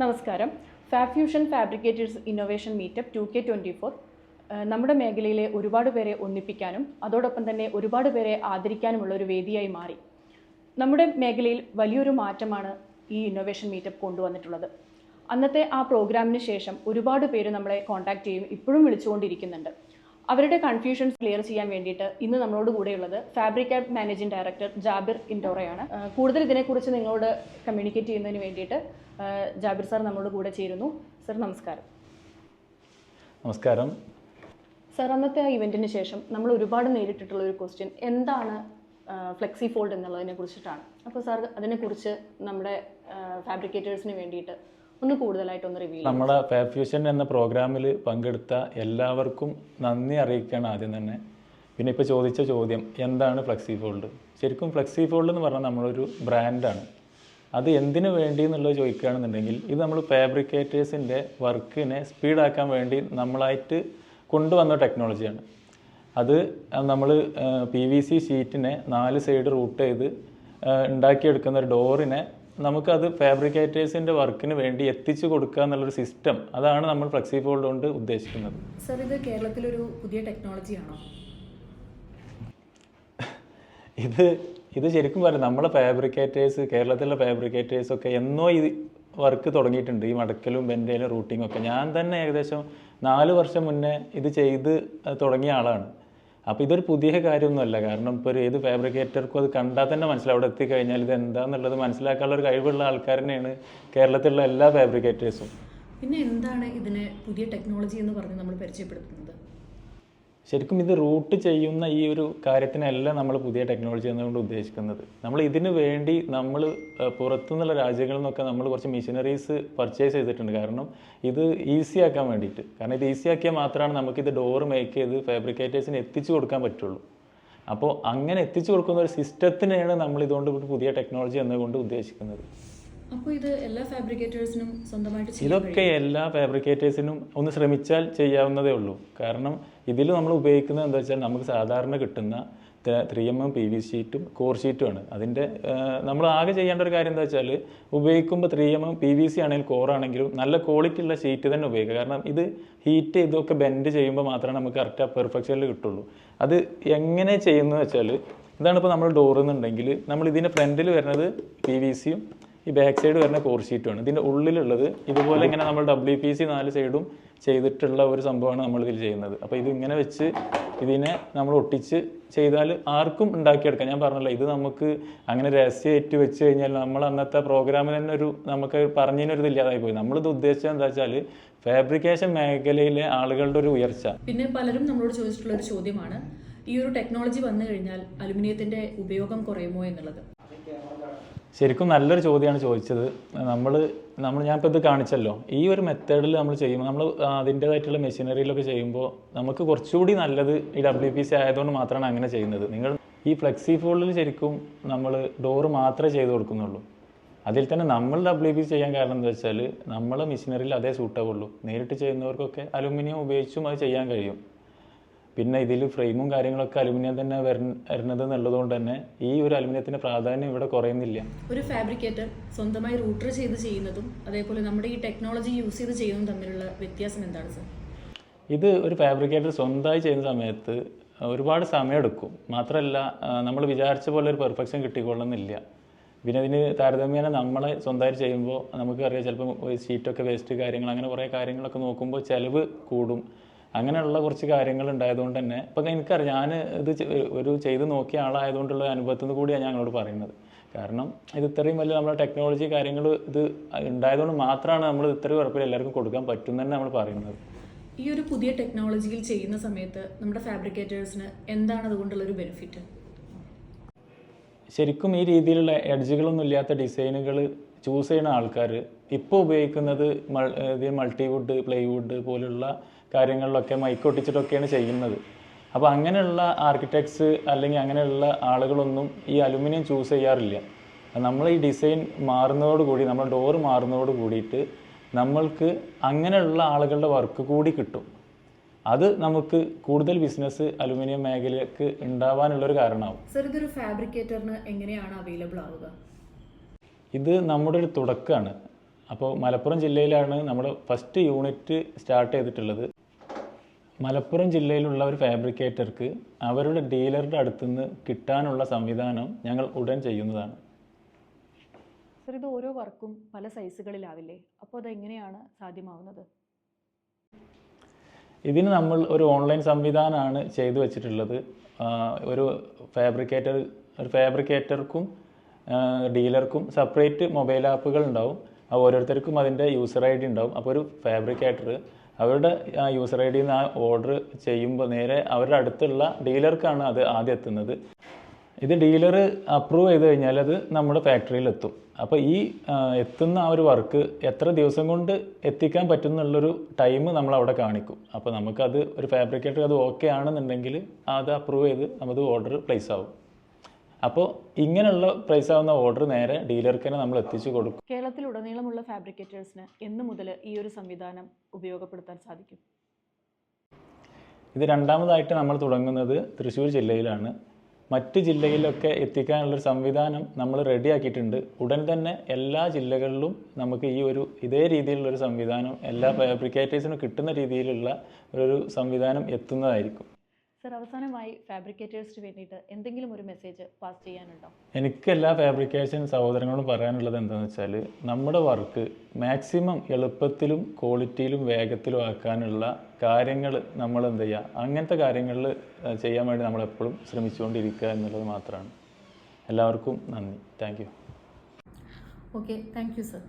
നമസ്കാരം. Fabfusion fabricators innovation meetup two K twenty four നമ്മുടെ മേഖലയിലെ ഒരുപാട് പേരെ ഒന്നിപ്പിക്കാനും അതോടൊപ്പം തന്നെ ഒരുപാട് പേരെ ആദരിക്കാനുമുള്ള ഒരു വേദിയായി മാറി. നമ്മുടെ മേഖലയിൽ വലിയൊരു മാറ്റമാണ് ഈ ഇന്നോവേഷൻ മീറ്റപ്പ് കൊണ്ടുവന്നിട്ടുള്ളത്. അന്നത്തെ ആ പ്രോഗ്രാമിന് ശേഷം ഒരുപാട് പേര് നമ്മളെ കോൺടാക്ട് ചെയ്യും ഇപ്പോഴും വിളിച്ചുകൊണ്ടിരിക്കുന്നുണ്ട്. അവരുടെ കൺഫ്യൂഷൻസ് ക്ലിയർ ചെയ്യാൻ വേണ്ടിയിട്ട് ഇന്ന് നമ്മളോട് കൂടെയുള്ളത് fabric app managing director Jabir ഇൻഡോറയാണ്. കൂടുതൽ ഇതിനെക്കുറിച്ച് നിങ്ങളോട് കമ്മ്യൂണിക്കേറ്റ് ചെയ്യുന്നതിന് വേണ്ടിയിട്ട് ജാബിർ സാർ നമ്മളോട് കൂടെ ചേരുന്നു. സർ നമസ്കാരം. നമസ്കാരം. സാർ അന്നത്തെ ആ ഇവന്റിന് ശേഷം നമ്മൾ ഒരുപാട് നേരിട്ടിട്ടുള്ള ഒരു ക്വസ്റ്റ്യൻ എന്താണ് ഫ്ലെക്സി ഫോൾഡ് എന്നുള്ളതിനെ കുറിച്ചിട്ടാണ്. അപ്പോൾ സാർ അതിനെക്കുറിച്ച് നമ്മുടെ ഫാബ്രിക്കേറ്റേഴ്സിന് വേണ്ടിയിട്ട് ഒന്ന് കൂടുതലായിട്ട് കൂടുതലായിട്ടൊന്ന് റിവ്യൂ നമ്മുടെ ഫാബ്ഫ്യൂഷൻ എന്ന പ്രോഗ്രാമിൽ പങ്കെടുത്ത എല്ലാവർക്കും നന്ദി അറിയിക്കുകയാണ് ആദ്യം തന്നെ. പിന്നെ ഇപ്പോൾ ചോദിച്ച ചോദ്യം എന്താണ് ഫ്ലെക്സി ഫോൾഡ് ശരിക്കും ഫ്ലെക്സി ഫോൾഡ് എന്ന് പറഞ്ഞാൽ നമ്മളൊരു ബ്രാൻഡാണ് അത് എന്തിനു വേണ്ടി എന്നുള്ളത് ചോദിക്കുകയാണെന്നുണ്ടെങ്കിൽ ഇത് നമ്മൾ ഫാബ്രിക്കേറ്റേഴ്സിന്റെ വർക്കിനെ സ്പീഡാക്കാൻ വേണ്ടി നമ്മളായിട്ട് കൊണ്ടുവന്ന ടെക്നോളജിയാണ് അത് നമ്മൾ പി വി സി ഷീറ്റിനെ നാല് സൈഡ് റൂട്ട് ചെയ്ത് ഉണ്ടാക്കിയെടുക്കുന്ന ഒരു ഡോറിനെ നമുക്കത് ഫാബ്രിക്കേറ്റേഴ്സിന്റെ വർക്കിന് വേണ്ടി എത്തിച്ചു കൊടുക്കുക എന്നുള്ളൊരു സിസ്റ്റം അതാണ് നമ്മൾ ഫ്ലെക്സി ഫോൾഡ് കൊണ്ട് ഉദ്ദേശിക്കുന്നത്. സാർ ഇത് കേരളത്തിലൊരു പുതിയ ടെക്നോളജി ആണോ ഇത് ഇത് ശരിക്കും പറയാം നമ്മളെ ഫാബ്രിക്കേറ്റേഴ്സ് കേരളത്തിലെ ഫാബ്രിക്കേറ്റേഴ്സ് ഒക്കെ എന്നോ ഇത് വർക്ക് തുടങ്ങിയിട്ടുണ്ട്. ഈ മടക്കലും ബെൻഡയിലും റൂട്ടിങ്ങും ഒക്കെ ഞാൻ തന്നെ ഏകദേശം നാല് വർഷം മുന്നേ ഇത് ചെയ്ത് തുടങ്ങിയ ആളാണ്. അപ്പോൾ ഇതൊരു പുതിയ കാര്യമൊന്നുമല്ല. കാരണം ഇപ്പോൾ ഏത് ഫാബ്രിക്കേറ്റർക്കും അത് കണ്ടാൽ തന്നെ മനസ്സിലാവും. അവിടെ എത്തിക്കഴിഞ്ഞാൽ ഇത് എന്താണെന്നുള്ളത് മനസ്സിലാക്കാനുള്ള ഒരു കഴിവുള്ള ആൾക്കാർ തന്നെയാണ് കേരളത്തിലുള്ള എല്ലാ ഫാബ്രിക്കേറ്റേഴ്സും പിന്നെ എന്താണ് ഇതിനെ പുതിയ ടെക്നോളജി എന്ന് പറഞ്ഞ് നമ്മൾ പരിചയപ്പെടുത്തുന്നത്? ശരിക്കും ഇത് റൂട്ട് ചെയ്യുന്ന ഈ ഒരു കാര്യത്തിനല്ല നമ്മൾ പുതിയ ടെക്നോളജി എന്നുകൊണ്ട് ഉദ്ദേശിക്കുന്നത്. നമ്മൾ ഇതിന് വേണ്ടി നമ്മൾ പുറത്തുനിന്നുള്ള രാജ്യങ്ങളിൽ നിന്നൊക്കെ നമ്മൾ കുറച്ച് മെഷീനറീസ് പർച്ചേസ് ചെയ്തിട്ടുണ്ട്. കാരണം ഇത് ഈസി ആക്കാൻ വേണ്ടിയിട്ട്. കാരണം ഇത് ഈസി ആക്കിയാൽ മാത്രമാണ് നമുക്കിത് ഡോർ മേക്ക് ചെയ്ത് ഫാബ്രിക്കേറ്റേഴ്സിന് എത്തിച്ചു കൊടുക്കാൻ പറ്റുള്ളൂ. അപ്പോൾ അങ്ങനെ എത്തിച്ചു കൊടുക്കുന്ന ഒരു സിസ്റ്റത്തിനെയാണ് നമ്മൾ ഇതുകൊണ്ട് പുതിയ ടെക്നോളജി എന്നുകൊണ്ട് ഉദ്ദേശിക്കുന്നത്. അപ്പോൾ ഇത് എല്ലാ ഫാബ്രിക്കേറ്റേഴ്സിനും സ്വന്തമായിട്ട് ഇതൊക്കെ എല്ലാ ഫാബ്രിക്കേറ്റേഴ്സിനും ഒന്ന് ശ്രമിച്ചാൽ ചെയ്യാവുന്നതേ ഉള്ളൂ. കാരണം ഇതിൽ നമ്മൾ ഉപയോഗിക്കുന്നത് എന്താ വെച്ചാൽ നമുക്ക് സാധാരണ കിട്ടുന്ന three M M P V ഷീറ്റും കോർ ഷീറ്റുമാണ് അതിന്റെ നമ്മൾ ആകെ ചെയ്യേണ്ട ഒരു കാര്യം എന്താ വെച്ചാൽ ഉപയോഗിക്കുമ്പോൾ three M M P V C ആണെങ്കിലും കോർ ആണെങ്കിലും നല്ല ക്വാളിറ്റി ഉള്ള ഷീറ്റ് തന്നെ ഉപയോഗിക്കുക. കാരണം ഇത് ഹീറ്റ് ചെയ്തൊക്കെ ബെൻഡ് ചെയ്യുമ്പോൾ മാത്രമേ നമുക്ക് കറക്റ്റ് ആ പെർഫെക്ഷനിൽ കിട്ടുള്ളൂ. അത് എങ്ങനെ ചെയ്യുന്നത് വെച്ചാൽ ഇതാണ് ഇപ്പോൾ നമ്മൾ ഡോർ എന്നുണ്ടെങ്കിൽ നമ്മൾ ഇതിന്റെ ഫ്രണ്ടിൽ വരുന്നത് പി വി സിയും ഈ ബാക്ക് സൈഡ് വരുന്ന കോർ ഷീറ്റുമാണ് ഇതിന്റെ ഉള്ളിലുള്ളത് ഇതുപോലെ ഇങ്ങനെ നമ്മൾ ഡബ്ല്യു പി സി നാല് സൈഡും ചെയ്തിട്ടുള്ള ഒരു സംഭവമാണ് നമ്മൾ ഇതിൽ ചെയ്യുന്നത്. അപ്പോൾ ഇത് ഇങ്ങനെ വെച്ച് ഇതിനെ നമ്മൾ ഒട്ടിച്ച് ചെയ്താൽ ആർക്കും ഉണ്ടാക്കിയെടുക്കാം. ഞാൻ പറഞ്ഞല്ലോ ഇത് നമുക്ക് അങ്ങനെ രഹസ്യമായിട്ട് വെച്ച് കഴിഞ്ഞാൽ നമ്മൾ അന്നത്തെ പ്രോഗ്രാമിൽ തന്നെ ഒരു നമുക്ക് പറഞ്ഞതിനൊരു ഇല്ലാതായി പോയി നമ്മളിത് ഉദ്ദേശിച്ചത് എന്താ വെച്ചാൽ ഫാബ്രിക്കേഷൻ മേഖലയിലെ ആളുകളുടെ ഒരു ഉയർച്ച. പിന്നെ പലരും നമ്മളോട് ചോദിച്ചിട്ടുള്ള ഒരു ചോദ്യമാണ് ഈ ഒരു ടെക്നോളജി വന്നു കഴിഞ്ഞാൽ അലുമിനിയത്തിന്റെ ഉപയോഗം കുറയുമോ എന്നുള്ളത്? ശരിക്കും നല്ലൊരു ചോദ്യമാണ് ചോദിച്ചത്. നമ്മൾ നമ്മൾ ഞാനിപ്പോൾ ഇത് കാണിച്ചല്ലോ. ഈ ഒരു മെത്തേഡിൽ നമ്മൾ ചെയ്യുമ്പോൾ നമ്മൾ അതിന്റേതായിട്ടുള്ള മെഷീനറിയിലൊക്കെ ചെയ്യുമ്പോൾ നമുക്ക് കുറച്ചുകൂടി നല്ലത് ഈ ഡബ്ല്യു പി സി ആയതുകൊണ്ട് മാത്രമാണ് അങ്ങനെ ചെയ്യുന്നത്. നിങ്ങൾ ഈ ഫ്ലെക്സി ഫോൾഡിൽ ശരിക്കും നമ്മൾ ഡോറ് മാത്രമേ ചെയ്ത് കൊടുക്കുന്നുള്ളൂ. അതിൽ തന്നെ നമ്മൾ ഡബ്ല്യു പി ചെയ്യാൻ കാരണം എന്താ വെച്ചാൽ നമ്മൾ മെഷീനറിയിൽ അതേ സൂട്ടാവുള്ളൂ നേരിട്ട് ചെയ്യുന്നവർക്കൊക്കെ അലുമിനിയം ഉപയോഗിച്ചും അത് ചെയ്യാൻ കഴിയും. പിന്നെ ഇതിൽ ഫ്രെയിമും കാര്യങ്ങളൊക്കെ അലുമിനിയം തന്നെ വരുന്നത് എന്നുള്ളതുകൊണ്ട് തന്നെ ഈ ഒരു അലുമിനിയത്തിന്റെ പ്രാധാന്യം ഇവിടെ കുറയുന്നില്ല. ഒരു ഫാബ്രിക്കേറ്റർ സ്വന്തമായി റൂട്ടർ ചെയ്ത് ചെയ്യുന്നതും അതേപോലെ നമ്മുടെ ഈ ടെക്നോളജി യൂസ് ചെയ്ത് ചെയ്യുന്നതും തമ്മിലുള്ള വ്യത്യാസം എന്താണ് സർ? ഇത് ഒരു ഫാബ്രിക്കേറ്റർ സ്വന്തമായി ചെയ്യുന്ന സമയത്ത് ഒരുപാട് സമയമെടുക്കും. മാത്രമല്ല നമ്മൾ വിചാരിച്ച പോലെ ഒരു പെർഫെക്ഷൻ കിട്ടിക്കൊള്ളുന്നില്ല. പിന്നെ ഇതിന് താരതമ്യേന നമ്മളെ സ്വന്തമായിട്ട് ചെയ്യുമ്പോൾ നമുക്കറിയാം ചിലപ്പോൾ ഷീറ്റൊക്കെ വേസ്റ്റ് കാര്യങ്ങൾ അങ്ങനെ കുറേ കാര്യങ്ങളൊക്കെ നോക്കുമ്പോൾ ചിലവ് കൂടും. അങ്ങനെയുള്ള കുറച്ച് കാര്യങ്ങൾ ഉണ്ടായതുകൊണ്ട് തന്നെ ഇപ്പം എനിക്കറിയാം ഞാൻ ഇത് ഒരു ചെയ്ത് നോക്കിയ ആളായതുകൊണ്ടുള്ള അനുഭവത്തിൽ നിന്ന് കൂടിയാണ് ഞങ്ങളോട് പറയുന്നത്. കാരണം ഇത് ഇത്രയും വലിയ നമ്മുടെ ടെക്നോളജി കാര്യങ്ങൾ ഇത് ഉണ്ടായതുകൊണ്ട് മാത്രമാണ് നമ്മൾ ഇത്രയും ഉറപ്പിൽ എല്ലാവർക്കും കൊടുക്കാൻ പറ്റും തന്നെ നമ്മൾ പറയുന്നത്. ഈ ഒരു പുതിയ ടെക്നോളജിയിൽ ചെയ്യുന്ന സമയത്ത് നമ്മുടെ ഫാബ്രിക്കേറ്റേഴ്സിന് എന്താണ് അതുകൊണ്ടുള്ള ഒരു ബെനിഫിറ്റ് ശരിക്കും ഈ രീതിയിലുള്ള എഡ്ജുകളൊന്നും ഇല്ലാത്ത ഡിസൈനുകൾ ചൂസ് ചെയ്യുന്ന ആൾക്കാർ ഇപ്പോൾ ഉപയോഗിക്കുന്നത് മൾട്ടിവുഡ് പ്ലൈവുഡ് പോലുള്ള കാര്യങ്ങളിലൊക്കെ മൈക്കൊട്ടിച്ചിട്ടൊക്കെയാണ് ചെയ്യുന്നത്. അപ്പോൾ അങ്ങനെയുള്ള ആർക്കിടെക്ട്സ് അല്ലെങ്കിൽ അങ്ങനെയുള്ള ആളുകളൊന്നും ഈ അലുമിനിയം ചൂസ് ചെയ്യാറില്ല. നമ്മൾ ഈ ഡിസൈൻ മാറുന്നതോടുകൂടി നമ്മൾ ഡോറ് മാറുന്നതോട് കൂടിയിട്ട് നമ്മൾക്ക് അങ്ങനെയുള്ള ആളുകളുടെ വർക്ക് കൂടി കിട്ടും. അത് നമുക്ക് കൂടുതൽ ബിസിനസ് അലുമിനിയം മേഖലയ്ക്ക് ഉണ്ടാവാനുള്ളൊരു കാരണമാവും. സർ ഇതൊരു ഫാബ്രിക്കേറ്ററിന് എങ്ങനെയാണ് അവൈലബിൾ ആവുക? ഇത് നമ്മുടെ ഒരു തുടക്കമാണ് അപ്പോൾ മലപ്പുറം ജില്ലയിലാണ് നമ്മൾ ഫസ്റ്റ് യൂണിറ്റ് സ്റ്റാർട്ട് ചെയ്തിട്ടുള്ളത്. മലപ്പുറം ജില്ലയിലുള്ള ഒരു ഫാബ്രിക്കേറ്റർക്ക് അവരുടെ ഡീലറുടെ അടുത്തുനിന്ന് കിട്ടാനുള്ള സംവിധാനം ഞങ്ങൾ ഉടൻ ചെയ്യുന്നതാണ്. സർ ഇത് ഓരോ വർക്കും പല സൈസുകളിലാവില്ലേ അപ്പോൾ അതെങ്ങനെയാണ് സാധ്യമാവുന്നത്? ഇതിന് നമ്മൾ ഒരു ഓൺലൈൻ സംവിധാനമാണ് ചെയ്തു വെച്ചിട്ടുള്ളത്. ഒരു ഫാബ്രിക്കേറ്റർ ഒരു ഫാബ്രിക്കേറ്റർക്കും ഡീലർക്കും സെപ്പറേറ്റ് മൊബൈൽ ആപ്പുകൾ ഉണ്ടാവും. ആ ഓരോരുത്തർക്കും അതിന്റെ യൂസർ ഐ ഡി ഉണ്ടാവും. അപ്പോൾ ഒരു ഫാബ്രിക്കേറ്റർ അവരുടെ ആ യൂസർ ഐ ഡിയിൽ നിന്ന് ആ ഓർഡർ ചെയ്യുമ്പോൾ നേരെ അവരുടെ അടുത്തുള്ള ഡീലർക്കാണ് അത് ആദ്യം എത്തുന്നത്. ഇത് ഡീലർ അപ്രൂവ് ചെയ്ത് കഴിഞ്ഞാൽ അത് നമ്മുടെ ഫാക്ടറിയിൽ എത്തും. അപ്പോൾ ഈ എത്തുന്ന ആ ഒരു വർക്ക് എത്ര ദിവസം കൊണ്ട് എത്തിക്കാൻ പറ്റും എന്നുള്ളൊരു ടൈം നമ്മൾ അവിടെ കാണിക്കും. അപ്പോൾ നമുക്കത് ഒരു ഫാബ്രിക്കേറ്റർ അത് ഓക്കെ ആണെന്നുണ്ടെങ്കിൽ അത് അപ്രൂവ് ചെയ്ത് നമുക്ക് ഓർഡർ പ്ലേസ് ആവും. അപ്പോൾ ഇങ്ങനെയുള്ള പ്രൈസ് ആവുന്ന ഓർഡർ നേരെ ഡീലർക്ക് തന്നെ നമ്മൾ എത്തിച്ചു കൊടുക്കും. കേരളത്തിലുടനീളമുള്ള ഫാബ്രിക്കേറ്റേഴ്സിന് എന്ന് മുതൽ ഈ ഒരു സംവിധാനം ഉപയോഗപ്പെടുത്താൻ സാധിക്കും. ഇത് രണ്ടാമതായിട്ട് നമ്മൾ തുടങ്ങുന്നത് തൃശ്ശൂർ ജില്ലയിലാണ്. മറ്റ് ജില്ലയിലൊക്കെ എത്തിക്കാനുള്ളൊരു സംവിധാനം നമ്മൾ റെഡിയാക്കിയിട്ടുണ്ട്. ഉടൻ തന്നെ എല്ലാ ജില്ലകളിലും നമുക്ക് ഈ ഒരു ഇതേ രീതിയിലുള്ളൊരു സംവിധാനം എല്ലാ ഫാബ്രിക്കേറ്റേഴ്സിനും കിട്ടുന്ന രീതിയിലുള്ള ഒരു സംവിധാനം എത്തുന്നതായിരിക്കും. സർ അവസാനമായി ഫാബ്രിക്കേറ്റേഴ്സിന് വേണ്ടിയിട്ട് എന്തെങ്കിലും ഒരു മെസ്സേജ് പാസ് ചെയ്യാനുണ്ടോ? എനിക്ക് എല്ലാ ഫാബ്രിക്കേഷൻ സഹോദരങ്ങളും പറയാനുള്ളത് എന്താണെന്ന് വെച്ചാൽ നമ്മുടെ വർക്ക് മാക്സിമം എളുപ്പത്തിലും ക്വാളിറ്റിയിലും വേഗത്തിലും ആക്കാനുള്ള കാര്യങ്ങൾ നമ്മൾ എന്ത് ചെയ്യുക അങ്ങനത്തെ കാര്യങ്ങളിൽ ചെയ്യാൻ വേണ്ടി നമ്മളെപ്പോഴും ശ്രമിച്ചുകൊണ്ടിരിക്കുക എന്നുള്ളത് മാത്രമാണ്. എല്ലാവർക്കും നന്ദി. Thank you okay thank you sir